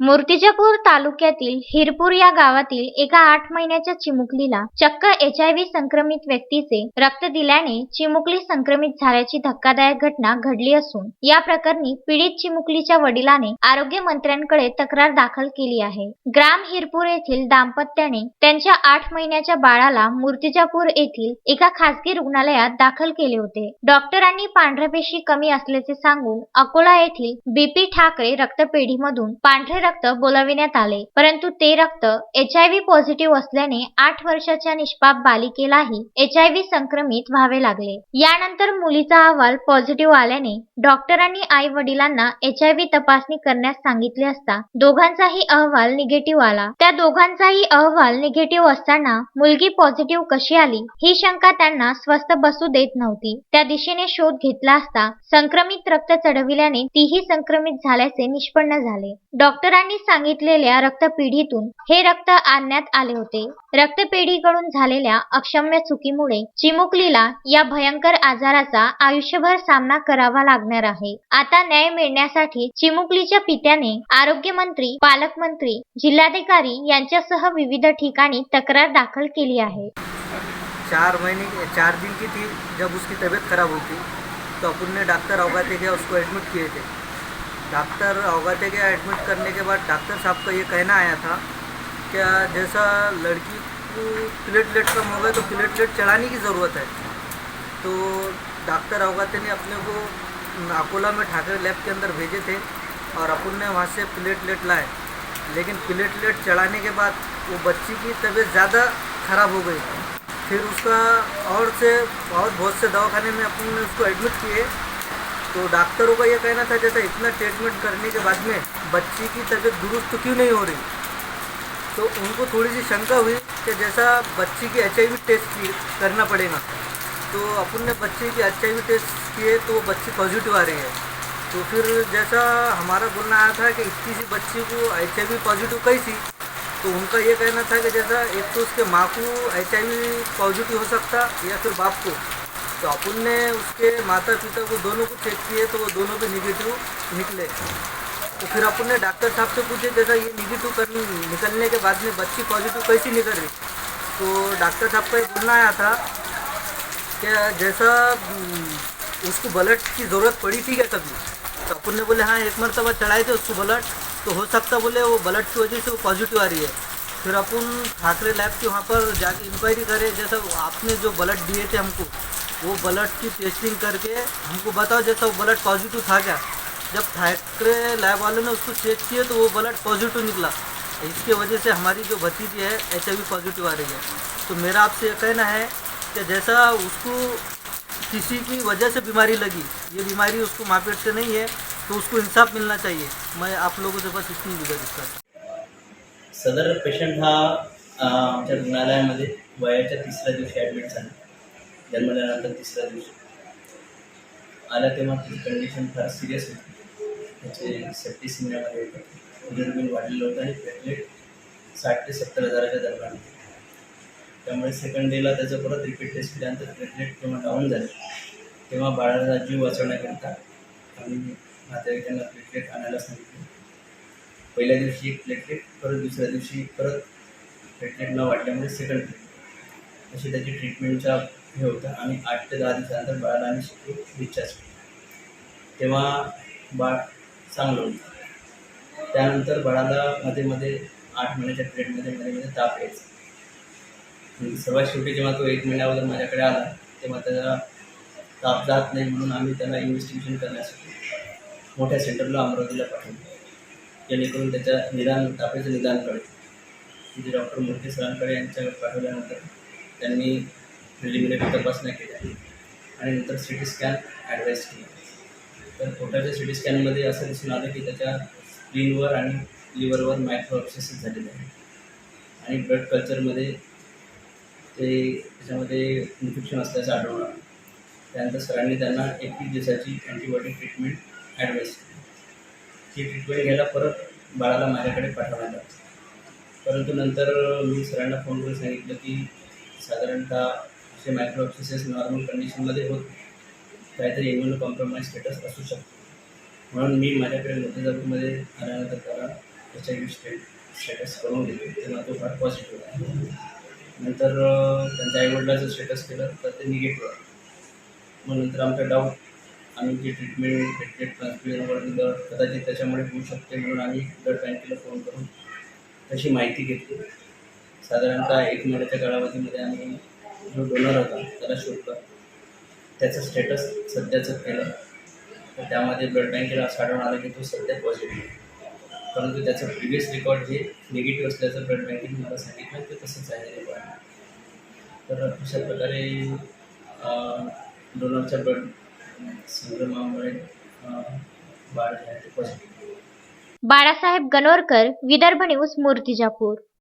मूर्तिजापूर तालुक्यातील हिरपूर या गावातील एका आठ महिन्याच्या चिमुकलीला चक्क एच आय व्ही संक्रमित व्यक्तीचे रक्त दिल्याने चिमुकली संक्रमित झाल्याची धक्कादायक घटना घडली असून या प्रकरणी पीडित चिमुकलीच्या वडिलाने आरोग्य मंत्र्यांकडे तक्रार दाखल केली आहे. ग्राम हिरपूर येथील दाम्पत्याने त्यांच्या आठ महिन्याच्या बाळाला मूर्तिजापूर येथील एका खासगी रुग्णालयात दाखल केले होते. डॉक्टरांनी पांढऱ्या पेशी कमी असल्याचे सांगून अकोला येथील बीपी ठाकरे रक्तपेढीमधून पांढरे रक्त बोलाविण्यात आले. परंतु ते रक्त एचआयव्ही पॉझिटिव्ह असल्याने आठ वर्षाच्या निष्पाप बालिकेलाही एचआयव्ही संक्रमित व्हावे लागले. यानंतर मुलीचा अहवाल पॉझिटिव्ह आल्याने डॉक्टरांनी आई वडिलांना एचआयव्ही तपासणी करण्यास सांगितले असता दोघांचाही अहवाल निगेटिव्ह आला. त्या दोघांचाही अहवाल निगेटिव्ह असताना मुलगी पॉझिटिव्ह कशी आली? ही शंका त्यांना स्वस्थ बसू देत नव्हती. त्या दिशेने शोध घेतला असता संक्रमित रक्त चढविल्याने तीही संक्रमित झाल्याचे निष्पन्न झाले. डॉक्टरांनी सांगितलेल्या रक्तपेढीतून हे रक्त आणण्यात आले होते. रक्तपेढीकडून झालेल्या अक्षम्य चुकीमुळे चिमुकलीला या भयंकर आजाराचा आयुष्यभर सामना करावा लागणार आहे. आता न्याय मिळण्यासाठी चिमुकलीच्या पित्याने आरोग्यमंत्री पालकमंत्री जिल्हाधिकारी यांच्यासह विविध ठिकाणी तक्रार दाखल केली आहे. चार महीने चार दिन की थी जब उसकी तबीयत खराब होती तो अपन ने डॉक्टर अवगाते गया उसको एडमिट किए थे. डॉक्टर अवगाते गया एडमिट करने के बाद डॉक्टर साहब का ये कहना आया था क्या जैसा लड़की को प्लेटलेट कम हो गए तो प्लेटलेट चढ़ाने की ज़रूरत है। तो डॉक्टर अवगाते ने अपने को अकोला में ठाकरे लैब के अंदर भेजे थे और अपन ने वहाँ से प्लेटलेट लाए। लेकिन प्लेटलेट चढ़ाने के बाद वो बच्ची की तबीयत ज़्यादा ख़राब हो गई। फिर उसका और से और बहुत से दवाखाने में अपन ने उसको एडमिट किए। तो डॉक्टरों का ये कहना था, जैसा इतना ट्रीटमेंट करने के बाद में बच्ची की तबीयत दुरुस्त क्यों नहीं हो रही? तो उनको थोड़ी सी शंका हुई कि जैसा बच्ची की एचआईवी टेस्ट करना पड़ेगा। तो अपन ने बच्चे की एचआईवी टेस्ट किए तो वो बच्ची पॉजिटिव आ रही है। तो फिर जैसा हमारा बोलना आया था कि इतनी सी बच्ची को एचआईवी पॉजिटिव कैसी तो उनका ये कहना था कि जैसा एक तो उसके माँ को एचआईवी पॉजिटिव हो सकता या फिर बाप को। तो अपन ने उसके माता पिता को दोनों को चेक किए तो वो दोनों भी निगेटिव निकले। तो फिर अपन ने डॉक्टर साहब से पूछे जैसा ये निगेटिव कर निकलने के बाद में बच्ची पॉजिटिव कैसी निकल रही? तो डॉक्टर साहब का ये बोलना आया था कि जैसा हम्म, उसको ब्लड की ज़रूरत पड़ी थी क्या कभी तो अपन ने बोले हाँ एक मरतबा चढ़ाए थे उसको ब्लड तो हो सकता बोले वो ब्लड की वजह से वो पॉजिटिव आ रही है। फिर अपन ठाकरे लैब के वहाँ पर जाके इंक्वायरी करें जैसा आपने जो ब्लड दिए थे हमको वो ब्लड की टेस्टिंग करके हमको बताओ जैसा वो ब्लड पॉजिटिव था क्या? जब ठाकरे लैब वालों ने उसको चेक किया तो वो ब्लड पॉजिटिव निकला। इसके वजह से हमारी जो भतीजी है एचआईवी पॉजिटिव आ रही है। तो मेरा आपसे ये कहना है कि जैसा उसको किसी की वजह से बीमारी लगी, ये बीमारी उसको मापेट से नहीं है तो उसको इंसाफ मिलना चाहिए। मैं आप लोगों से बस इतनी गुजारिश करता सदर पेशंट हा आमच्या रुग्णालयामध्ये वयाच्या तिसऱ्या दिवशी ॲडमिट जन्मल्यानंतर तिसऱ्या दिवशी. आल्या तेव्हा त्याची कंडिशन फार सिरियस होती. त्याचे सेफ्टी सिनेमामध्ये होतं. हिरोबिन वाढलेलं होतं आणि प्लेटलेट साठ ते सत्तर हजाराच्या दरम्यान. त्यामुळे सेकंड डेला त्याचं परत रिपीट टेस्ट केल्यानंतर प्लेटलेट तेव्हा डाऊन झाले. तेव्हा बाळाचा जीव वाचवण्याकरिता आम्ही नातेवाईकांना प्लेटलेट आणायला सांगितले. पहिल्या दिवशी एक प्लेटलेट परत दुसऱ्या दिवशी परत प्लेटलेट न वाटल्यामुळे सेकंड प्लेटलेट अशी त्याची ट्रीटमेंटच्या हे होतं. आणि आठ ते दहा दिवसानंतर बाळाला आम्ही शिकलो डिस्चार्ज केलं. तेव्हा बाळ चांगलं होतं. त्यानंतर बाळाला मध्ये मध्ये आठ महिन्याच्या पिरियडमध्ये मध्ये मध्ये ताप यायचा. म्हणजे सर्वात शेवटी जेव्हा तो एक महिन्यावर माझ्याकडे आला तेव्हा त्याला ताप जात नाही म्हणून आम्ही त्याला इन्व्हेस्टिगेशन करण्यासाठी मोठ्या सेंटरला अमरावतीला पाठवलं. जेणेकरून त्याच्या निदान तापेचं निदान कळेल. तिथे डॉक्टर मोठे सरांकडे यांच्याकडे पाठवल्यानंतर त्यांनी प्रिलिमिनरी तपासण्या केल्या आणि नंतर सी टी स्कॅन ॲडवाईस केला तर पोटाच्या सी टी स्कॅनमध्ये असं दिसून आलं की त्याच्या स्क्रीनवर आणि लिव्हरवर मायक्रो ऑप्सेसिस झालेले आहे आणि ब्लड कल्चरमध्ये ते त्याच्यामध्ये इन्फेक्शन असल्याचं आढळून आलं. त्यानंतर सरांनी त्यांना एकवीस दिवसाची अँटीबायोटिक ट्रीटमेंट ॲडवाईस केली. ती ट्रीटमेंट घ्यायला परत बाळाला माझ्याकडे पाठवण्यात आलं परंतु नंतर मी सरांना फोन करून सांगितलं की साधारणतः जे मायक्रोऑक्सिसेस नॉर्मल कंडिशनमध्ये होत काहीतरी इम्युनो कॉम्प्रोमाइज स्टेटस असू शकतो. म्हणून मी माझ्याकडे मोठ्याजापूरमध्ये आल्यानंतर त्याला H I V state status करून घेतो तेव्हा तो फार पॉझिटिव्ह आहे. नंतर त्यांच्या आईवडिलाचं स्टेटस केलं तर ते निगेटिव्ह आहे. मग नंतर आमचा डाऊट आम्ही जी ट्रीटमेंट प्लेटलेट ट्रान्सफ्युजन वगैरे दिलं कदाचित त्याच्यामुळे होऊ शकते म्हणून आम्ही ब्लड बँकेला फोन करून तशी माहिती घेतली. साधारणतः एक महिन्याच्या कालावधीमध्ये आम्ही जो डोनर होता त्याला शोधलं. त्याचं स्टेटस सध्याचं केलं. तर त्यामध्ये ब्लड बँकेला असं आढळून आलं की तो सध्या पॉझिटिव्ह परंतु त्याचं प्रिव्हियस रेकॉर्ड हे निगेटिव्ह असल्याचं ब्लड बँकेने मला सांगितलं ते तसंच आहे. रेकॉर्ड तर अशा प्रकारे डोनरच्या ब्लड संक्रमणामुळे बाळ जे आहे. ते पॉझिटिव्ह बाळासाहेब गणोरकर विदर्भ न्यूज मूर्तिजापूर.